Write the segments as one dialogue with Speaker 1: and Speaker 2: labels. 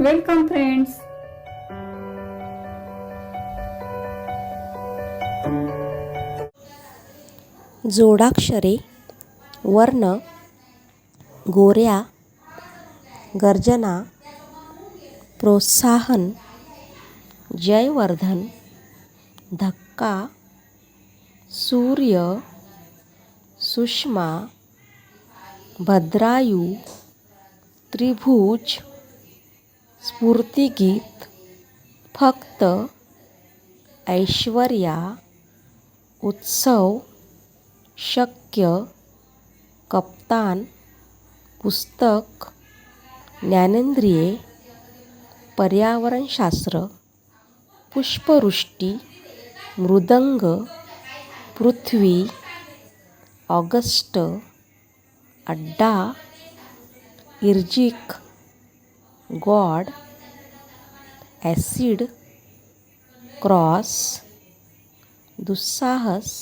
Speaker 1: Welcome friends.
Speaker 2: जोडाक्षरे वर्ण गोऱ्या गर्जना प्रोत्साहन जयवर्धन धक्का सूर्य सुषमा भद्रायू त्रिभुज स्फूर्तिगीत फक्त ऐश्वर्या उत्सव शक्य कप्तान पुस्तक ज्ञानेंद्रिये पर्यावरणशास्त्र पुष्पवृष्टी मृदंग पृथ्वी ऑगस्ट अड्डा इर्जिक गॉड ॲसिड क्रॉस दुस्साहस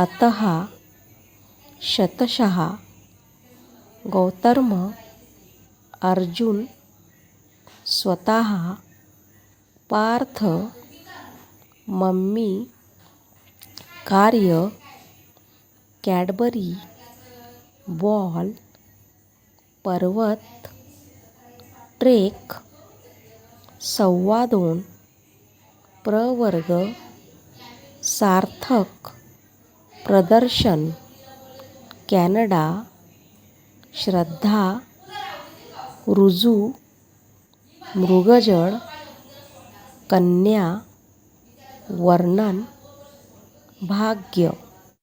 Speaker 2: अतः शतशः गौतर्म अर्जुन स्वतः पार्थ मम्मी कार्य कॅडबरी बॉल पर्वत ट्रेक सव्वा दोन प्रवर्ग सार्थक प्रदर्शन कॅनडा श्रद्धा रुजू मृगजळ कन्या वर्णन भाग्य